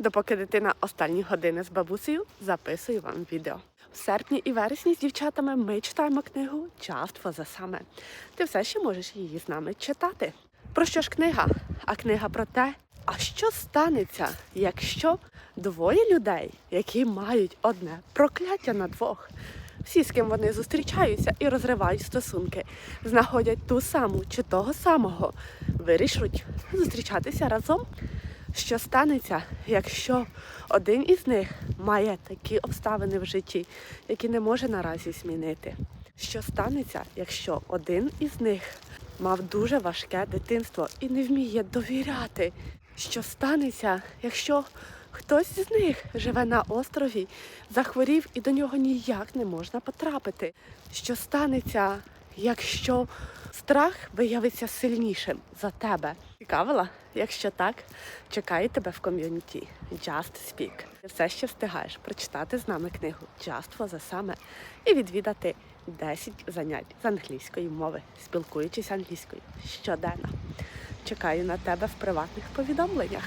Допоки дитина останні години з бабусею, записую вам відео. В серпні і вересні з дівчатами ми читаємо книгу for the Summer. Ти все ще можеш її з нами читати. Про що ж книга? А книга про те, а що станеться, якщо двоє людей, які мають одне прокляття на двох, всі, з ким вони зустрічаються і розривають стосунки, знаходять ту саму чи того самого, вирішують зустрічатися разом. Що станеться, якщо один із них має такі обставини в житті, які не може наразі змінити? Що станеться, якщо один із них мав дуже важке дитинство і не вміє довіряти? Що станеться, якщо хтось з них живе на острові, захворів і до нього ніяк не можна потрапити? Що станеться, якщо страх виявиться сильнішим за тебе? Цікавила? Якщо так, чекаю тебе в ком'юніті Just Speak. Ти все ще встигаєш прочитати з нами книгу Just for the Summer і відвідати 10 занять з англійської мови, спілкуючись англійською щоденно. Чекаю на тебе в приватних повідомленнях.